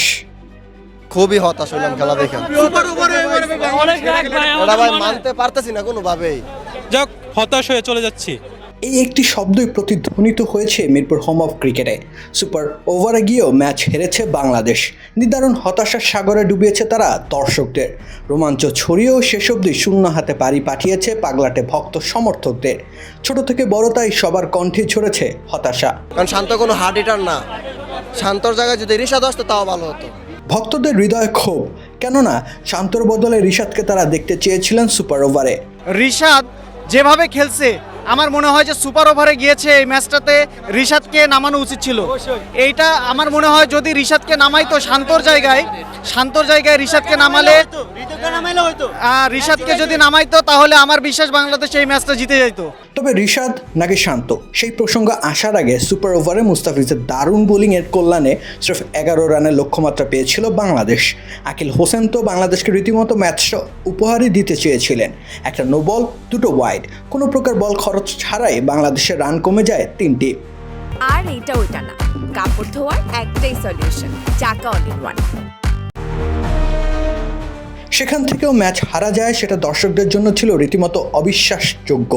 হতাশ। খুবই হতাশ হইলাম খেলা দেখে। এটা ভাই মানতে পারতেছি না কোনোভাবেই। যাক হতাশ হয়ে চলে যাচ্ছি। এই একটি শব্দই প্রতিধ্বনিত হয়েছে মিরপুর হোম অফ ক্রিকেটে সুপার ওভারে গিয়েও ম্যাচ হেরেছে বাংলাদেশ। নির্ধারণ হতাশার সাগরে ডুবিয়েছে তারা দর্শকদের। রোমাঞ্চ ছড়িয়েও শেষ অবধি শূন্য হাতে পাড়ি পাঠিয়েছে পাগলাটে ভক্ত সমর্থকদের। ছোট থেকে বড় তাই সবার কণ্ঠে ছড়েছে হতাশা। কারণ শান্ত কোনো হার্ট হিটার না। শান্তর জায়গায় যদি রিসাদ আসতো তাও ভালো হতো। ভক্তদের হৃদয় ক্ষোভ। কেননা শান্তর বদলে ঋষাদকে তারা দেখতে চেয়েছিলেন সুপার ওভারে। রিশাদ যেভাবে খেলছে আমার মনে হয় যে সুপার ওভারে গিয়েছে এই ম্যাচটাতে রিশাদকে নামানো উচিত ছিল। এইটা আমার মনে হয় যদি রিশাদকে নামাইতো শান্তর জায়গায় শান্তর জায়গায় রিশাদকে নামালে রিশাদকে যদি নামাইতো তাহলে আমার বিশ্বাস বাংলাদেশ এই ম্যাচটা জিতে যাইতো। তবে রিশাদ নাকি শান্ত? সেই প্রসঙ্গ আসার আগে সুপার ওভারে মুস্তাফিজের দারুণ বোলিংয়ের কল্যাণে স্রেফ এগারো রানের লক্ষ্যমাত্রা পেয়েছিল বাংলাদেশ। আকিল হোসেন তো বাংলাদেশকে রীতিমতো ম্যাচটা উপহারই দিতে চেয়েছিলেন। একটা নো বল দুটো ওয়াইড কোনো প্রকার বল খরচ ছাড়াই বাংলাদেশের রান কমে যায় তিনটি। আর এটা ওইটা না। কাপড় ধোয়ার একটাই সলিউশন চাকা অল ইন ওয়ান সেখান থেকেও ম্যাচ হারা যায় সেটা দর্শকদের জন্য ছিল রীতিমতো অবিশ্বাসযোগ্য।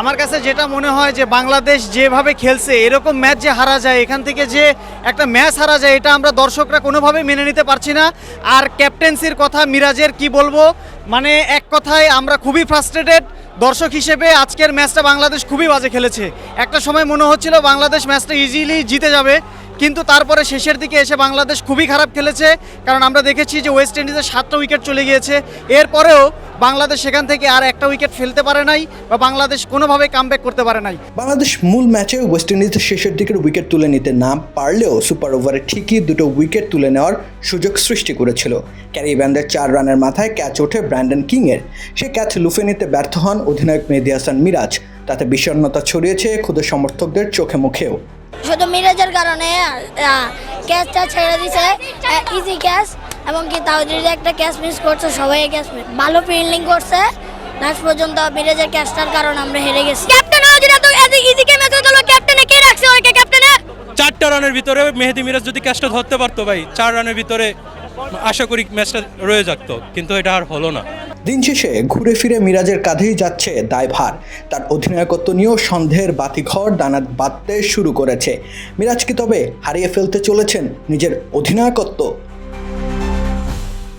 আমার কাছে যেটা মনে হয় যে বাংলাদেশ যেভাবে খেলছে, এরকম ম্যাচ যে হারা যায়, এখান থেকে যে একটা ম্যাচ হারা যায়, এটা আমরা দর্শকরা কোনোভাবেই মেনে নিতে পারছি না। আর ক্যাপ্টেন্সির কথা মিরাজের কি বলব? মানে এক কথায় আমরা খুবই ফ্রাস্ট্রেটেড দর্শক হিসেবে আজকের ম্যাচটা বাংলাদেশ খুবই বাজে খেলেছে। একটা সময় মনে হচ্ছিল বাংলাদেশ ম্যাচটা ইজিলি জিতে যাবে, কিন্তু তারপরে শেষের দিকে এসে বাংলাদেশ খুবই খারাপ খেলেছে, কারণ আমরা দেখেছি যে ওয়েস্ট ইন্ডিজের সাতটা উইকেট চলে গিয়েছে। এরপরেও বাংলাদেশ সেখান থেকে আর একটা উইকেট ফেলতে পারে নাই বা বাংলাদেশ কোনোভাবে কামব্যাক করতে পারে নাই। বাংলাদেশ মূল ম্যাচে ওয়েস্ট ইন্ডিজের শেষের দিকের উইকেট তুলে নিতে না পারলেও সুপার ওভারে ঠিকই দুটো উইকেট তুলে নেওয়ার সুযোগ সৃষ্টি করেছিল। ক্যারিব্যান্ডের চার রানের মাথায় ক্যাচ ওঠে ব্র্যান্ডন কিংয়ের সে ক্যাচ লুফে নিতে ব্যর্থ হন অধিনায়ক মেহেদি হাসান মিরাজ। তাতে বিষণ্ণতা ছড়িয়েছে ক্ষুদে সমর্থকদের চোখে মুখেও। শুধু মিরাজের কারণে ক্যাচটা ছেড়ে দিছে ইজি ক্যাচ এবং কি তাও যদি একটা ক্যাচ মিস করছে সবাই ক্যাচ মিস ভালো ফিল্ডিং করছে। লাস্ট পর্যন্ত মিরাজের ক্যাচটার কারণে আমরা হেরে গেছি। ক্যাপ্টেন যদি এত ইজি কে ম্যাচ হতো ক্যাপ্টেনে কে রাখছে ওকে ক্যাপ্টেনে চারটা রানের ভিতরে মেহেদি মিরাজ যদি ক্যাচটা ধরতে পারতো ভাই চার রানের ভিতরে আশা করি ম্যাচটা রয়ে যেত কিন্তু এটা আর হলো না। দিন শেষে ঘুরে ফিরে মিরাজের কাঁধেই যাচ্ছে দায়ভার। তার অধিনায়কত্ব নিয়েও সন্দেহের বাতিঘর দানাত বাঁধতে শুরু করেছে। মিরাজ কি তবে হারিয়ে ফেলতে চলেছেন নিজের অধিনায়কত্ব?